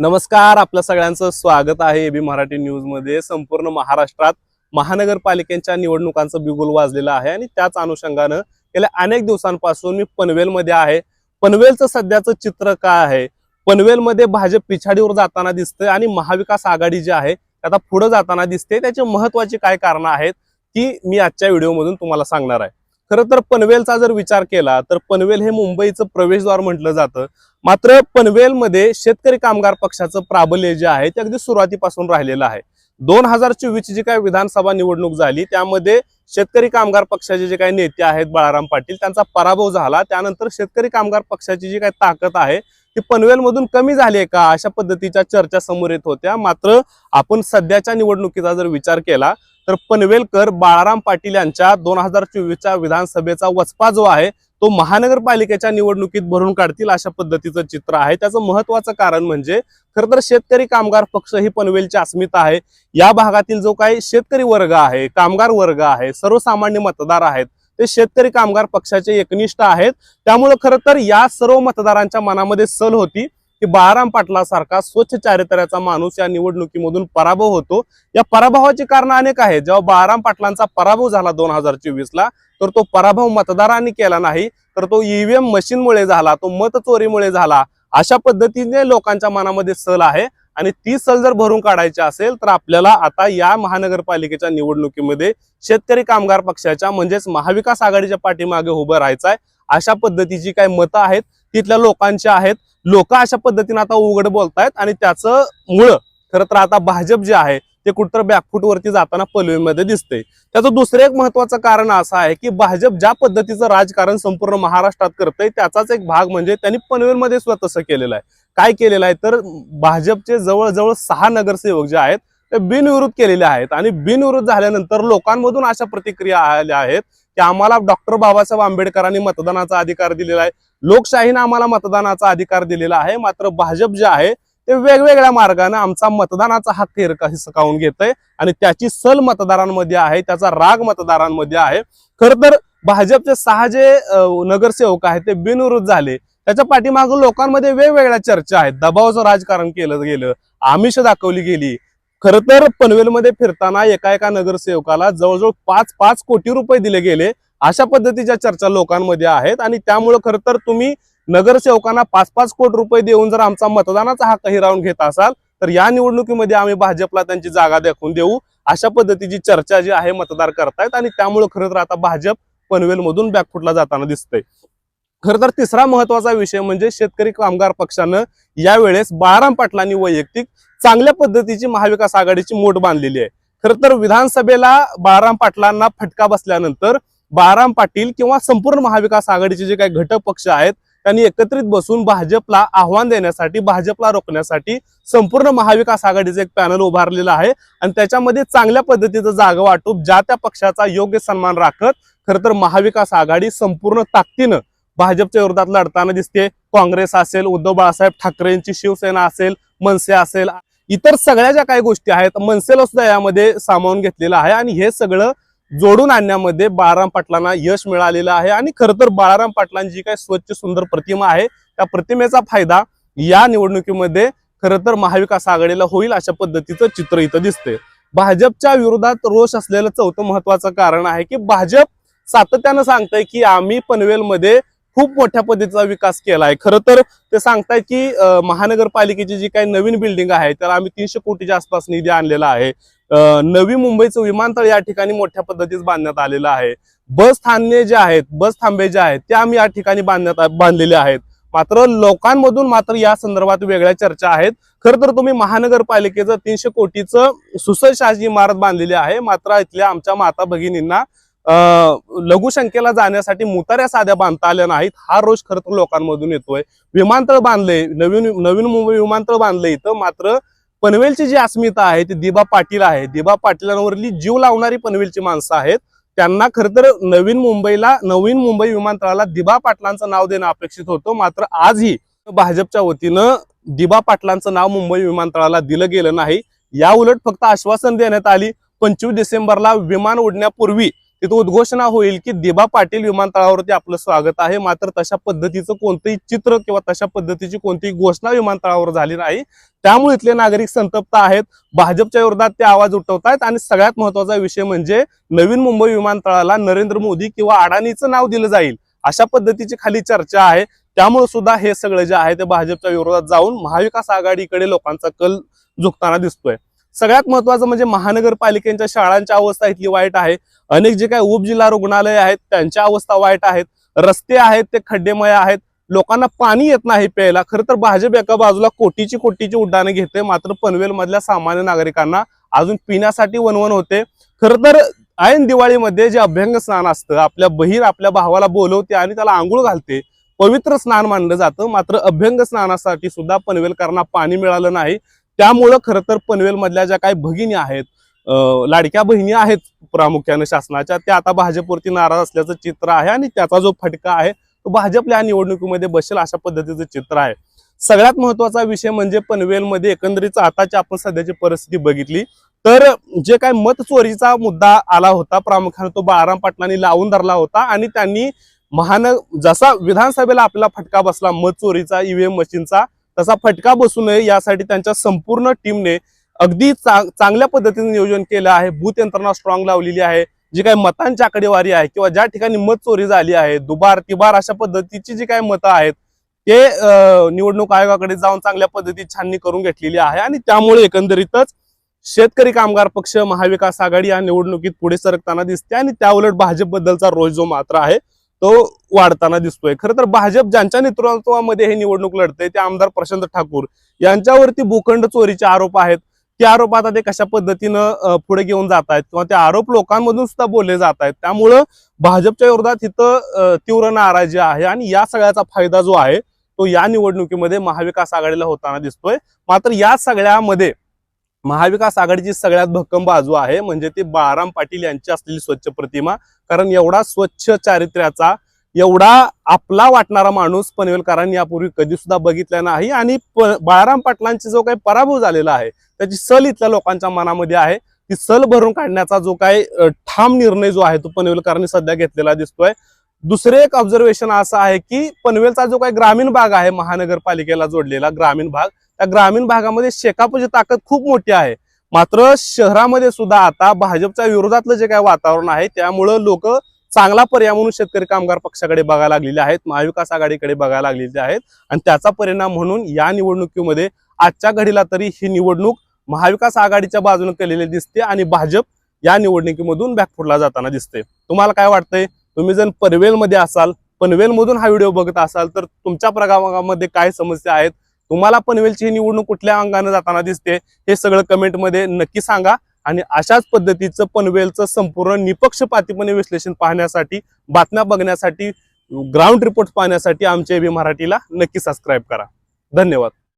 नमस्कार आपल्या सगळ्यांचं स्वागत आहे एबी मराठी न्यूजमध्ये. संपूर्ण महाराष्ट्रात महानगरपालिकेच्या निवडणुकांचं बिगुल वाजलेलं आहे आणि त्याच अनुषंगानं गेल्या अनेक दिवसांपासून मी पनवेलमध्ये आहे. पनवेलचं सध्याचं चित्र काय आहे? पनवेलमध्ये भाजप पिछाडीवर जाताना दिसतं आणि महाविकास आघाडी जी आहे आता पुढे जाताना दिसते त्याचे महत्वाची काय कारणं आहेत ती मी आजच्या व्हिडिओमधून तुम्हाला सांगणार आहे. खरं तर पनवेलचा जर विचार केला तर पनवेल हे मुंबईचं प्रवेशद्वार म्हटलं जातं. मात्र पनवेलमध्ये शेतकरी कामगार पक्षाचं प्राबल्य जे आहे ते अगदी सुरुवातीपासून राहिलेलं आहे. दोन हजार चोवीस जी काही विधानसभा निवडणूक झाली त्यामध्ये शेतकरी कामगार पक्षाचे जे काही नेते आहेत बाळाराम पाटील त्यांचा पराभव झाला. त्यानंतर शेतकरी कामगार पक्षाची जी काही ताकद आहे ती पनवेलमधून कमी झाली आहे का अशा पद्धतीच्या चर्चा समोर येत होत्या. मात्र आपण सध्याच्या निवडणुकीचा जर विचार केला तर पनवेलकर बाळाराम पाटील यांच्या दोन हजार चोवीसच्या विधानसभेचा वचपा जो आहे तो महानगरपालिकेच्या निवडणुकीत भरून काढतील अशा पद्धतीचं चित्र आहे. त्याचं महत्वाचं कारण म्हणजे खरं तर शेतकरी कामगार पक्ष ही पनवेलची अस्मिता आहे. या भागातील जो काही शेतकरी वर्ग आहे कामगार वर्ग आहे सर्वसामान्य मतदार आहेत ते शेतकरी कामगार पक्षाचे एकनिष्ठ आहेत. त्यामुळे खरं तर या सर्व मतदारांच्या मनामध्ये सल होती. की बाळाराम पाटलासारखा स्वच्छ चारित्र्याचा माणूस या निवडणुकीमधून पराभव होतो. या पराभवाची कारण अनेक आहेत. जेव्हा बाळाराम पाटलांचा पराभव झाला दोन हजार चोवीस ला तर तो पराभव मतदारांनी केला नाही तर तो ईव्हीएम मशीनमुळे झाला तो मत चोरीमुळे झाला अशा पद्धतीने लोकांच्या मनामध्ये सल आहे. आणि ती सल जर भरून काढायची असेल तर आपल्याला आता या महानगरपालिकेच्या निवडणुकीमध्ये शेतकरी कामगार पक्षाच्या म्हणजेच महाविकास आघाडीच्या पाठीमागे उभं राहायचं आहे अशा पद्धतीची काही मतं आहेत. तिथल्या लोकांच्या आहेत. लोक अशा पद्धतीने आता उघड बोलतायत आणि त्याचं मुळ खरं तर आता भाजप जे आहे ते कुठतर बॅकफूट वरती जाताना पलवीमध्ये दिसते त्याचं दुसरं एक महत्वाचं कारण असं आहे की भाजप ज्या पद्धतीचं राजकारण संपूर्ण महाराष्ट्रात करतंय त्याचाच एक भाग म्हणजे त्यांनी पनवेलमध्ये सुद्धा तसं केलेलं आहे. काय केलेलं आहे? तर भाजपचे जवळजवळ सहा नगरसेवक जे आहेत ते बिनविरोध केलेले आहेत आणि बिनविरोध झाल्यानंतर लोकांमधून अशा प्रतिक्रिया आल्या आहेत की आम्हाला डॉक्टर बाबासाहेब आंबेडकरांनी मतदानाचा अधिकार दिलेला आहे. लोकशाहीनं आम्हाला मतदानाचा अधिकार दिलेला आहे. मात्र भाजप जे आहे ते वेगवेगळ्या मार्गाने आमचा मतदानाचा हक्क हिरका- हिसकावून घेतय आणि त्याची सल मतदारांमध्ये आहे त्याचा राग मतदारांमध्ये आहे. खर तर भाजपचे सहा जे नगरसेवक आहेत ते बिनविरोध झाले. त्याच्या पाठीमाग लोकांमध्ये वेगवेगळ्या चर्चा आहेत. दबावाचं राजकारण केलं गेलं आमिष दाखवली गेली. खरं तर पनवेलमध्ये फिरताना एका एका नगरसेवकाला जवळजवळ पाच पाच कोटी रुपये दिले गेले. अशा पद्धतीच्या चर्चा लोकांमध्ये आहेत आणि त्यामुळं खरं तर तुम्ही नगरसेवकांना पाच पाच कोटी रुपये देऊन जर आमचा मतदानाचा हक्क हिरावून घेत असाल तर या निवडणुकीमध्ये आम्ही भाजपला त्यांची जागा दाखवून देऊ. अशा पद्धतीची चर्चा जी आहे मतदार करतायत आणि त्यामुळे खरं तर आता भाजप पनवेलमधून बॅकफुटला जाताना दिसतंय. खरं तर तिसरा महत्त्वाचा विषय म्हणजे शेतकरी कामगार पक्षानं यावेळेस बाळाराम पाटलांनी वैयक्तिक चांगल्या पद्धतीची महाविकास आघाडीची मोठ बांधलेली आहे. खरं तर विधानसभेला बाळाराम पाटलांना फटका बसल्यानंतर बाराम पाटील किंवा संपूर्ण महाविकास आघाडीचे जे काही घटक पक्ष आहेत त्यांनी एकत्रित बसून भाजपला आव्हान देण्यासाठी भाजपला रोखण्यासाठी संपूर्ण महाविकास आघाडीचं एक पॅनल उभारलेलं आहे. आणि त्याच्यामध्ये चांगल्या पद्धतीचं जागा वाटूप ज्या त्या पक्षाचा योग्य सन्मान राखत खरं तर महाविकास आघाडी संपूर्ण ताकदीनं भाजपच्या विरोधात लढताना दिसते. काँग्रेस असेल उद्धव बाळासाहेब ठाकरेंची शिवसेना असेल मनसे असेल इतर सगळ्या ज्या काही गोष्टी आहेत मनसेला सुद्धा यामध्ये सामावून घेतलेलं आहे. आणि हे सगळं जोडून आणण्यामध्ये बाळाराम पाटलांना यश मिळालेलं आहे आणि खरं तर बाळाराम पाटलांची काही स्वच्छ सुंदर प्रतिमा आहे त्या प्रतिमेचा फायदा या निवडणुकीमध्ये खरं तर महाविकास आघाडीला होईल अशा पद्धतीचं चित्र इथं दिसते भाजपच्या विरोधात रोष असलेलं चौथं महत्वाचं कारण आहे की भाजप सातत्यानं सांगतंय की आम्ही पनवेलमध्ये खूप मोठ्या पद्धतीचा विकास केलाय. खरं तर ते सांगतायत की महानगरपालिकेची जी काही नवीन बिल्डिंग आहे त्याला आम्ही तीनशे कोटीच्या आसपास निधी आणलेला आहे. नवी मुंबईचं विमानतळ या ठिकाणी मोठ्या पद्धतीत बांधण्यात आलेलं आहे. बस थांबे जे आहेत बस थांबे जे आहेत ते आम्ही या ठिकाणी बांधण्यात बांधलेले आहेत. मात्र लोकांमधून मात्र या संदर्भात वेगळ्या चर्चा आहेत. खरं तर तुम्ही महानगरपालिकेचं तीनशे कोटीचं सुसज्ज इमारत बांधलेली आहे. मात्र इथल्या आमच्या माता भगिनींना लघुशंकेला जाण्यासाठी मुताऱ्या साध्या बांधता आल्या नाहीत. हा रोष खर तर लोकांमधून येतोय. विमानतळ बांधले नवीन नवीन मुंबई विमानतळ बांधले इथं मात्र पनवेलची जी अस्मिता आहे ती दिबा पाटील आहे. दिबा पाटीलांवरली जीव लावणारी पनवेलची माणसं आहेत. त्यांना खरं तर नवीन मुंबईला नवीन मुंबई विमानतळाला दिबा पाटलांचं नाव देणं अपेक्षित होतं. मात्र आजही भाजपच्या वतीनं दिबा पाटलांचं नाव मुंबई विमानतळाला दिलं गेलं नाही. या उलट फक्त आश्वासन देण्यात आली. पंचवीस डिसेंबरला विमान उडण्यापूर्वी तिथं उद्घोषणा होईल की दिबा पाटील विमानतळावरती आपलं स्वागत आहे. मात्र तशा पद्धतीचं कोणतंही चित्र किंवा तशा पद्धतीची कोणतीही घोषणा विमानतळावर झाली नाही. त्यामुळे इथले नागरिक संतप्त आहेत. भाजपच्या विरोधात ते आवाज उठवतायत आणि सगळ्यात महत्त्वाचा विषय म्हणजे नवीन मुंबई विमानतळाला नरेंद्र मोदी किंवा अडाणीचं नाव दिलं जाईल अशा पद्धतीची खाली चर्चा आहे. त्यामुळे सुद्धा हे सगळं जे आहे ते भाजपच्या विरोधात जाऊन महाविकास आघाडीकडे लोकांचा कल झुकताना दिसतोय. सगळ्यात महत्वाचं म्हणजे महानगरपालिकेच्या शाळांच्या अवस्था इथली वाईट आहे. अनेक जे काही उपजिल्हा रुग्णालय आहेत त्यांच्या अवस्था वाईट आहेत. रस्ते आहेत ते खड्डेमय आहेत. लोकांना पाणी येत नाही प्यायला. खरं तर भाजप एका बाजूला कोटीची कोटीची उड्डाणं घेते मात्र पनवेल मधल्या सामान्य नागरिकांना अजून पिण्यासाठी वनवन होते. खरं तर ऐन दिवाळीमध्ये जे अभ्यंग स्नान असतं आपल्या बहीण आपल्या भावाला बोलवते आणि त्याला आंघोळ घालते पवित्र स्नान मानलं जातं. मात्र अभ्यंग स्नानासाठी सुद्धा पनवेलकरांना पाणी मिळालं नाही. त्यामुळं खरं तर पनवेल मधल्या ज्या काही भगिनी आहेत लाडक्या बहिणी आहेत प्रामुख्याने शासनाच्या त्या आता भाजपवरती नाराज असल्याचं चित्र आहे आणि त्याचा जो फटका आहे तो भाजपला या निवडणुकीमध्ये बसेल अशा पद्धतीचं चित्र आहे. सगळ्यात महत्त्वाचा विषय म्हणजे पनवेलमध्ये एकंदरीत आताची आपण सध्याची परिस्थिती बघितली तर जे काय मत चोरीचा मुद्दा आला होता प्रामुख्याने तो बाळाराम पाटलांनी लावून धरला होता आणि त्यांनी महान जसा विधानसभेला आपला फटका बसला मत चोरीचा ईव्हीएम मशीनचा तसा फटका बसू नये यासाठी त्यांच्या संपूर्ण टीमने अगदी चा- चांगल्या पद्धतीने नियोजन केलं आहे. बूथ यंत्रणा स्ट्रॉंग लावलेली आहे. जी काही मतांची आकडेवारी आहे किंवा ज्या ठिकाणी मत चोरी झाली आहे दुबार तिबार अशा पद्धतीची जी काही मतं आहेत ते निवडणूक आयोगाकडे जाऊन चांगल्या पद्धतीत छाननी करून घेतलेली आहे आणि त्यामुळे एकंदरीतच शेतकरी कामगार पक्ष महाविकास आघाडी या निवडणुकीत पुढे सरकताना दिसते आणि त्याउलट भाजपबद्दलचा रोष जो मात्र आहे तो वाढताना दिसतोय. खरं तर भाजप ज्यांच्या नेतृत्वामध्ये हे निवडणूक लढते ते आमदार प्रशांत ठाकूर यांच्यावरती भूखंड चोरीचे आरोप आहेत. ते आरोप आता ते कशा पद्धतीनं पुढे घेऊन जात आहेत किंवा ते आरोप लोकांमधून सुद्धा बोलले जात आहेत त्यामुळं भाजपच्या विरोधात इथं तीव्र नाराजी आहे आणि या सगळ्याचा फायदा जो आहे तो या निवडणुकीमध्ये महाविकास आघाडीला होताना दिसतोय. मात्र या सगळ्यामध्ये महाविकास आघाडीची सगळ्यात भक्कम बाजू आहे म्हणजे ती बाळाराम पाटील यांची असलेली स्वच्छ प्रतिमा कारण एवढा स्वच्छ चारित्र्याचा एवढा आपला वाटणारा माणूस पनवेलकरांनी यापूर्वी कधी सुद्धा बघितला नाही आणि बाळाराम पाटलांचा जो काही पराभव झालेला आहे त्याची सल इथल्या लोकांच्या मनामध्ये आहे. ती सल भरून काढण्याचा जो काही ठाम निर्णय जो आहे तो पनवेलकरांनी सध्या घेतलेला दिसतोय. दुसरे एक ऑब्झर्वेशन असं आहे की पनवेलचा जो काही ग्रामीण भाग आहे महानगरपालिकेला जोडलेला ग्रामीण भाग त्या ग्रामीण भागामध्ये शेकापची ताकद खूप मोठी आहे. मात्र शहरामध्ये सुद्धा आता भाजपच्या विरोधातलं जे काही वातावरण आहे त्यामुळं लोक चांगला पर्याय म्हणून शेतकरी कामगार पक्षाकडे बघायला लागलेले आहेत महाविकास आघाडीकडे बघायला लागलेले आहेत. आणि त्याचा परिणाम म्हणून या निवडणुकीमध्ये आजच्या घडीला तरी ही निवडणूक महाविकास आघाडीच्या बाजूने केलेली दिसते आणि भाजप या निवडणुकीमधून बॅकफुटला जाताना दिसते. तुम्हाला काय वाटतंय? तुम्ही जर पनवेलमध्ये असाल पनवेलमधून हा व्हिडिओ बघत असाल तर तुमच्या प्रभागामध्ये काय समस्या आहेत? तुम्हाला पनवेलची ही निवडणूक कुठल्या अंगाने जाताना दिसते हे सगळं कमेंटमध्ये नक्की सांगा. आणि अशाच पद्धतीचं पनवेलचं संपूर्ण निपक्षपातीपणे विश्लेषण पाहण्यासाठी बातम्या बघण्यासाठी ग्राउंड रिपोर्ट पाहण्यासाठी आमच्या एबी मराठीला नक्की सबस्क्राईब करा. धन्यवाद.